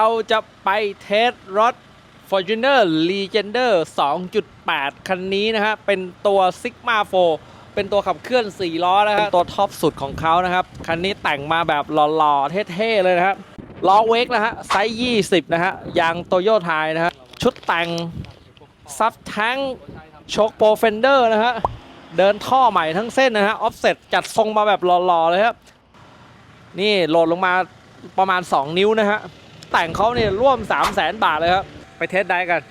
เราจะไปเทสรถ Fortuner Legender 2.8 คันนี้นะฮะ เป็นตัว Sigma 4 เป็นตัวขับเคลื่อน 4 ล้อนะฮะตัวท็อปสุดของเขานะครับ คันนี้แต่งมาแบบหล่อๆ เท่ๆ เลยนะครับล้อเวกนะฮะ ไซส์ 20 นะฮะ ยางโตโยไทยนะฮะ ชุดแต่ง ซับแทงโชคโปรเฟนเดอร์นะฮะ เดินท่อใหม่ทั้งเส้นนะฮะ ออฟเซ็ตจัดทรงมาแบบหล่อๆ เลยครับ นี่โหลดลงมาประมาณ 2 นิ้วนะฮะ แต่งเขาเนี่ยร่วม 3 0 0แสนบาทเลยครับ ไปเทสได้กัน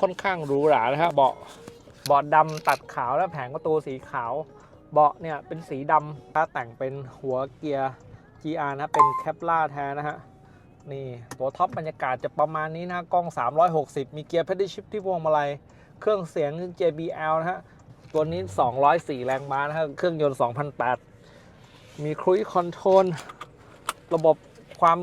ค่อนข้างหรูหรานะฮะเบาะเบาะดำตัดขาวและแผงประตูสีขาว เบาะเนี่ยเป็นสีดำถ้าแต่งเป็นหัวเกียร์ GR นะเป็นแคปล่าแท้นะฮะนี่ตัวท็อปบรรยากาศจะประมาณนี้นะกล้อง 360 มีเกียร์เพด l ชิ f ที่พวงมาลัย เครื่องเสียง JBL นะฮะ ตัวนี้ 204 แรงม้านะฮะเครื่องยนต์2008 มีครู i คอนโทรลระบบความ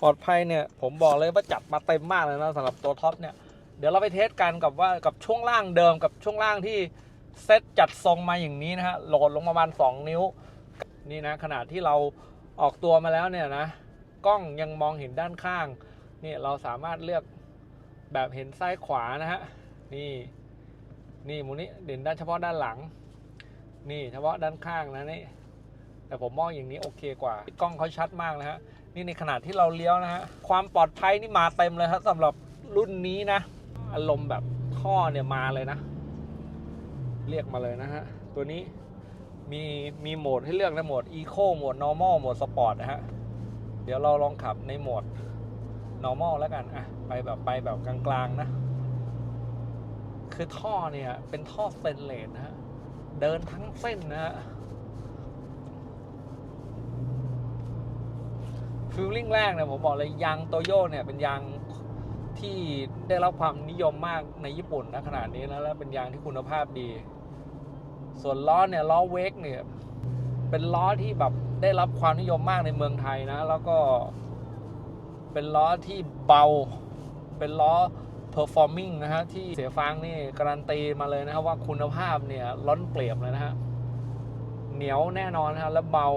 ปลอดภัยเนี่ย ผมบอกเลยว่าจัดมาเต็มมากเลยนะสำหรับตัวท็อปเนี่ย เดี๋ยวเราไปเทสกันกับว่ากับช่วงล่างเดิมกับช่วงล่างที่เซตจัดทรงมาอย่างนี้นะฮะโหลดลงประมาณ 2 นิ้ว นี่นะขนาดที่เราออกตัวมาแล้วเนี่ยนะกล้องยังมองเห็นด้านข้าง นี่เราสามารถเลือกแบบเห็นซ้ายขวานะฮะ นี่ นี่มูนี้เด่นด้านเฉพาะด้านหลัง นี่เฉพาะด้านข้างนะนี่แต่ผมมองอย่างนี้โอเคกว่ากล้องเขาชัดมากนะฮะนี่ในขนาดที่เราเลี้ยวนะฮะความปลอดภัยนี่มาเต็มเลยครับสำหรับรุ่นนี้นะ อารมณ์แบบท่อเนี่ยมาเลยนะ เรียกมาเลยนะฮะตัวนี้มีมีโหมดให้เลือกนะโหมด Eco โหมด Normal โหมด Sport นะฮะเดี๋ยวเราลองขับในโหมด normal แล้วกันอะไปแบบไปแบบกลางๆนะ คือท่อเนี่ย เป็นท่อสเตนเลสนะฮะ เดินทั้งเส้นนะฮะฟิลลิ่งแรกเนี่ยผมบอกเลยยางโตโยเนี่ย เป็นยางที่ได้รับความนิยมมากในญี่ปุ่นนะขนาดนี้นะแล้วเป็นยางที่คุณภาพดี ส่วนล้อเนี่ยล้อเวกเนี่ย เป็นล้อที่แบบได้รับความนิยมมากในเมืองไทยนะ แล้วก็เป็นล้อที่เบา เป็นล้อ performing นะฮะที่เสียฟางนี่การันตีมาเลยนะครับว่าคุณภาพเนี่ยล้นเปรียบเลยนะฮะเหนียวแน่นอนนะฮะและเบา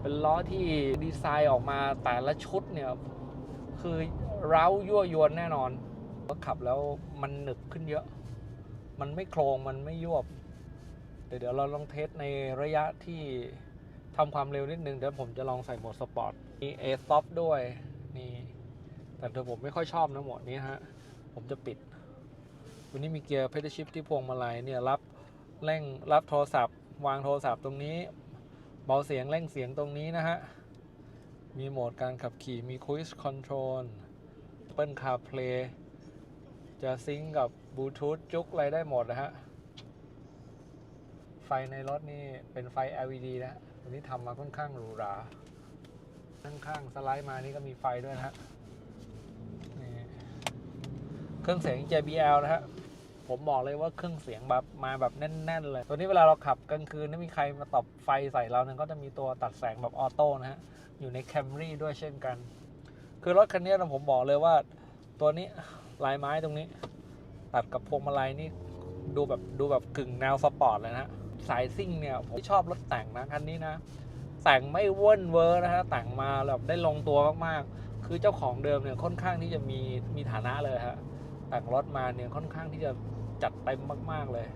เป็นล้อที่ดีไซน์ออกมาแต่ละชุดเนี่ยคือเร้ายั่วยวนแน่นอนก็ขับแล้วมันหนึบขึ้นเยอะ มันไม่โครงมันไม่ยวบแต่เดี๋ยวเราลองเทสในระยะที่ทำความเร็วนิดนึงเดี๋ยวผมจะลองใส่โหมดสปอร์ตมี A stop ด้วยนี่ แต่เดี๋ยวผมไม่ค่อยชอบนะโหมดนี้ฮะ ผมจะปิด วันนี้มีเกียร์เพดชิ f ที่พวงมาลัยเนี่ยรับเร่งรับโทรศัพท์ วางโทรศัพท์ตรงนี้ เบาเสียงเร่งเสียงตรงนี้นะฮะ มีโหมดการขับขี่มี Cruise Control Apple CarPlay จะซิงกับบลูทูธจุกอะไรได้หมดนะฮะ ไฟในรถนี่เป็นไฟ LED นะตัวนี้ทำมาค่อนข้างหรูหราข้างๆสไลด์มานี่ก็มีไฟด้วยนะฮะ เครื่องเสียง JBL นะฮะผมบอกเลยว่าเครื่องเสียงแบบมาแบบแน่น ๆ เลย ตัวนี้เวลาเราขับกลางคืนถ้ามีใครมาตบไฟใส่เราเนี่ยก็จะมีตัวตัดแสงแบบออโต้นะฮะ อยู่ใน Camry ด้วยเช่นกัน คือรถคันนี้นะผมบอกเลยว่า ตัวนี้ลายไม้ตรงนี้ ตัดกับพวงมาลัยนี่ดูแบบดูแบบกึ่งแนวสปอร์ตเลยนะฮะ สายซิ่งเนี่ยผมชอบรถแต่งนะคันนี้นะ แต่งไม่เว่นเวอร์นะฮะแต่งมาแบบได้ลงตัวมากๆ คือเจ้าของเดิมเนี่ยค่อนข้างที่จะมีมีฐานะเลยฮะ แต่งรถมาเนี่ยค่อนข้างที่จะจัดเต็มมาก ๆเลย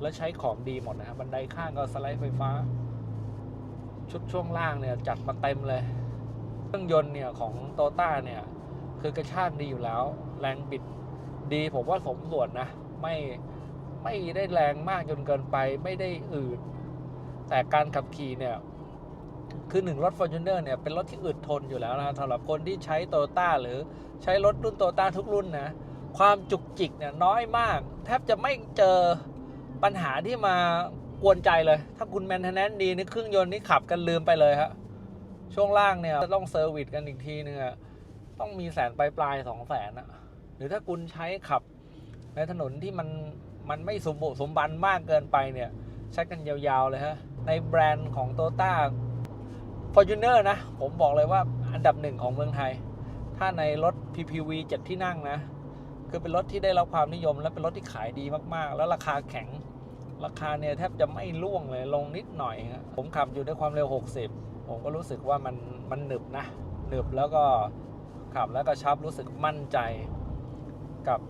แล้วใช้ของดีหมดนะฮะบันไดข้างก็สไลด์ไฟฟ้า ชุดช่วงล่างเนี่ยจัดมาเต็มเลย เครื่องยนต์เนี่ยของโตต้าเนี่ยคือกระชากดีอยู่แล้ว แรงบิดดีผมว่าสมส่วนนะ ไม่ไม่ได้แรงมากจนเกินไปไม่ได้อืด แต่การขับขี่เนี่ย คือหนึ่งรถ Fortuner เนี่ย เป็นรถที่อึดทนอยู่แล้วนะสำหรับคนที่ใช้โตต้าหรือใช้รถรุ่นโตต้าทุกรุ่นนะ ความจุกจิกเนี่ยน้อยมาก แทบจะไม่เจอปัญหาที่มากวนใจเลย ถ้าคุณแมนเทนแนนดีนี่เครื่องยนต์นี่ขับกันลืมไปเลยฮะช่วงล่างเนี่ยจะต้องเซอร์วิสกันอีกทีนึงอะต้องมีแสนปลายปลายสองแสนอะหรือถ้าคุณใช้ขับในถนนที่มันมันไม่สมบุกสมบันมากเกินไปเนี่ยใช้กันยาวๆเลยฮะ ในแบรนด์ของโตต้า Fortuner นะ ผมบอกเลยว่าอันดับหนึ่งของเมืองไทย ถ้าในรถ PPV 7 ที่นั่งนะ คือเป็นรถที่ได้รับความนิยม และเป็นรถที่ขายดีมากๆ แล้วราคาแข็ง ราคาเนี่ยแทบจะไม่ล่วงเลยลงนิดหน่อยฮะผมขับอยู่ด้วยความเร็ว 60 ผมก็รู้สึกว่ามันมันหนึบนะหนึบแล้วก็ขับแล้วก็ชับรู้สึกมั่นใจกับ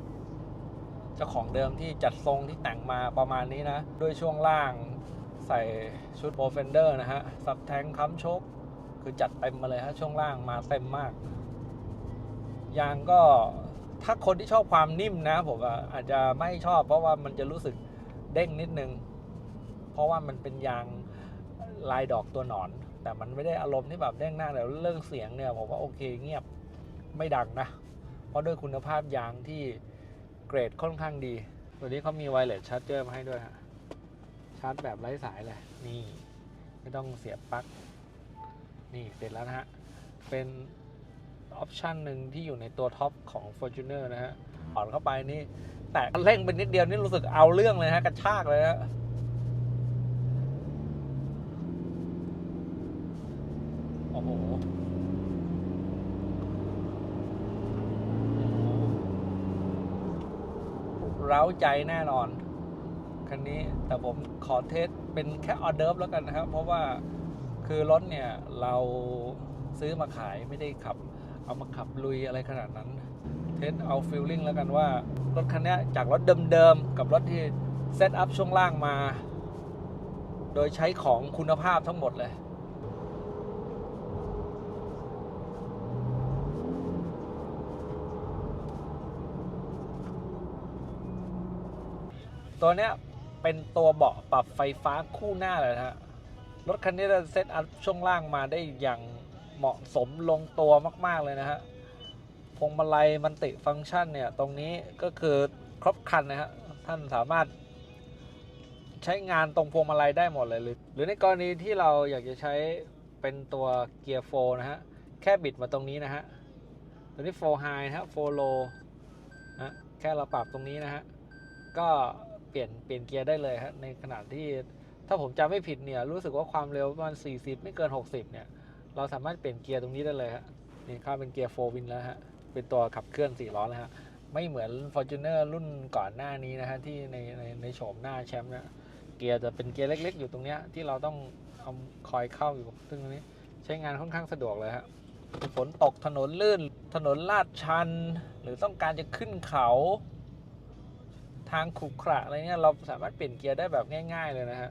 เจ้าของเดิมที่จัดทรงที่แต่งมาประมาณนี้นะด้วยช่วงล่างใส่ชุดโบเฟนเดอร์นะฮะสับแทงค้ำโชคคือจัดเต็มมาเลยฮะช่วงล่างมาเต็มมาก ยางก็ ถ้าคนที่ชอบความนิ่มนะผมอาจจะไม่ชอบ เพราะว่ามันจะรู้สึกเด้งนิดนึง เพราะว่ามันเป็นยางลายดอกตัวหนอน แต่มันไม่ได้อารมณ์ที่แบบเด้งหน้าแต่เรื่องเสียงเนี่ยผมว่าโอเคเงียบไม่ดังนะ เพราะด้วยคุณภาพยางที่เกรดค่อนข้างดี ตัวนี้เขามีไวเลสชาร์จเจอร์มาให้ด้วยฮะชาร์จแบบไร้สายเลย นี่ ไม่ต้องเสียบปลั๊กนี่เสร็จแล้วนะฮะ เป็น ออปชันหนึ่งที่อยู่ในตัวท็อปของ Fortuner นะฮะอ่อนเข้าไปนี่ แต่เร่งไปนิดเดียวนี่รู้สึกเอาเรื่องเลยฮะ กระชากเลยฮะโอ้โหเร้าใจแน่นอน คันนี้แต่ผมขอเทสเป็นแค่ออเดิร์ฟแล้วกันนะครับ เพราะว่าคือรถเนี่ย เราซื้อมาขายไม่ได้ขับ เอามาขับลุยอะไรขนาดนั้น เทสเอาฟิลลิ่งแล้วกันว่า รถคันนี้จากรถเดิมๆ กับรถที่เซตอัพช่วงล่างมา โดยใช้ของคุณภาพทั้งหมดเลยตัวเนี้ยเป็นตัวเบาะปรับไฟฟ้าคู่หน้าเลยนะฮะ รถคันนี้จะเซตอัพช่วงล่างมาได้อย่าง เหมาะสมลงตัวมากๆเลยนะฮะพวงมาลัยมันติฟังก์ชันเนี่ยตรงนี้ก็คือครบครันนะฮะท่านสามารถใช้งานตรงพวงมาลัยได้หมดเลยหรือหรือในกรณีที่เราอยากจะใช้เป็นตัวเกียร์โฟนะฮะแค่บิดมาตรงนี้นะฮะตัวนี้โฟไฮนะฮะโฟโลนะแค่เราปรับตรงนี้นะฮะก็เปลี่ยนเปลี่ยนเกียร์ได้เลยฮะในขณะที่ถ้าผมจำไม่ผิดเนี่ยรู้สึกว่าความเร็วประมาณ40 ไม่เกิน 60เนี่ย เราสามารถเปลี่ยนเกียร์ตรงนี้ได้เลยฮะนี่เข้าเป็นเกียร์4วินแล้วฮะ เป็นตัวขับเคลื่อน4ล้อแล้วฮะ ไม่เหมือน Fortuner รุ่นก่อนหน้านี้นะฮะ ที่ในในในโฉมหน้าแชมป์นะเกียร์จะเป็นเกียร์เล็ก ๆ อยู่ตรงเนี้ยที่เราต้องเอาคอยเข้าอยู่ซึ่งตรงนี้ใช้งานค่อนข้างสะดวกเลยฮะฝนตกถนนลื่น ถนนลาดชัน หรือต้องการจะขึ้นเขา ทางขรุขระอะไรเงี้ยเราสามารถเปลี่ยนเกียร์ได้แบบง่าย ๆ เลยนะฮะ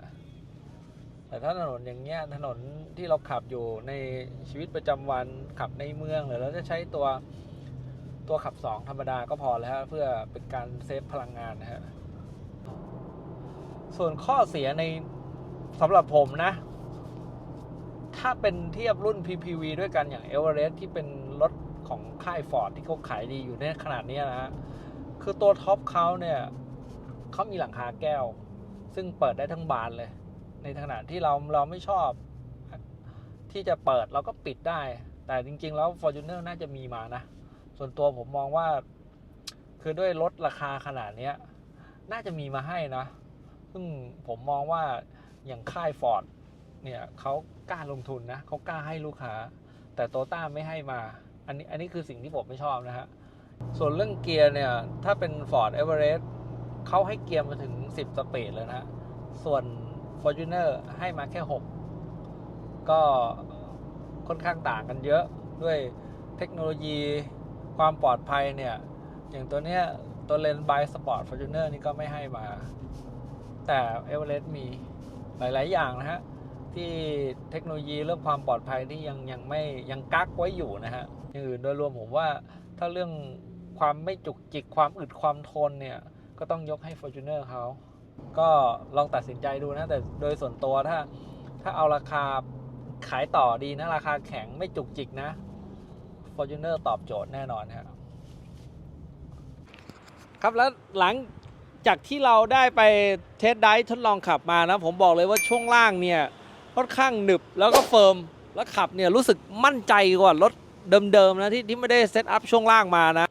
แต่ถ้าถนนอย่างเงี้ยถนนที่เราขับอยู่ในชีวิตประจำวันขับในเมืองหรือเราจะใช้ตัวตัวขับ 2 ธรรมดาก็พอแล้วฮะเพื่อเป็นการเซฟพลังงานนะฮะส่วนข้อเสียในสำหรับผมนะ ถ้าเป็นเทียบรุ่น PPV ด้วยกันอย่าง e v e r e s t ที่เป็นรถของค่าย Ford ที่เขาขายดีอยู่ในขนาดนี้นะฮะคือตัวท็อปเขาเนี่ยเขามีหลังคาแก้ว ซึ่งเปิดได้ทั้งบานเลย ในขณะที่เราเราไม่ชอบ ที่จะเปิดเราก็ปิดได้ แต่จริง ๆ แล้ว Fortuner น่าจะมีมานะ ส่วนตัวผมมองว่า คือด้วยลดราคาขนาดนี้น่าจะมีมาให้นะ ซึ่งผมมองว่าอย่างค่าย Ford เนี่ยเขากล้าลงทุนนะเขากล้าให้ลูกค้า แต่โตต้าไม่ให้มา อันนี้อันนี้คือสิ่งที่ผมไม่ชอบนะฮะ ส่วนเรื่องเกียร์เนี่ย ถ้าเป็น Ford Everest เขาให้เกียร์มาถึง 10 สปีดเลยนะส่วน Fortuner ให้มาแค่ 6 ก็ค่อนข้างต่างกันเยอะด้วยเทคโนโลยีความปลอดภัยเนี่ย อย่างตัวเนี้ย ตัวเลนส์บสปอร์ต Fortuner นี่ก็ไม่ให้มา แต่ Everest มีหลาย ๆ อย่างนะฮะ ที่เทคโนโลยีเรื่องความปลอดภัยที่ยังยังไม่ยังกักไว้อยู่นะฮะ อย่างอื่นโดยรวมผมว่าถ้าเรื่องความไม่จุกจิกความอึดความทนเนี่ย ก็ต้องยกให้ Fortuner เขา ก็ลองตัดสินใจดูนะ แต่โดยส่วนตัวถ้า ถ้าเอาราคาขายต่อดีนะ ราคาแข็งไม่จุกจิกนะ Fortuner ตอบโจทย์แน่นอนครับครับแล้วหลังจากที่เราได้ไปเทสไดทดลองขับมานะ ผมบอกเลยว่าช่วงล่างเนี่ยค่อนข้างหนึบแล้วก็เฟิร์มแล้วขับเนี่ยรู้สึกมั่นใจกว่ารถเดิมๆนะที่ที่ไม่ได้เซตอัพช่วงล่างมานะ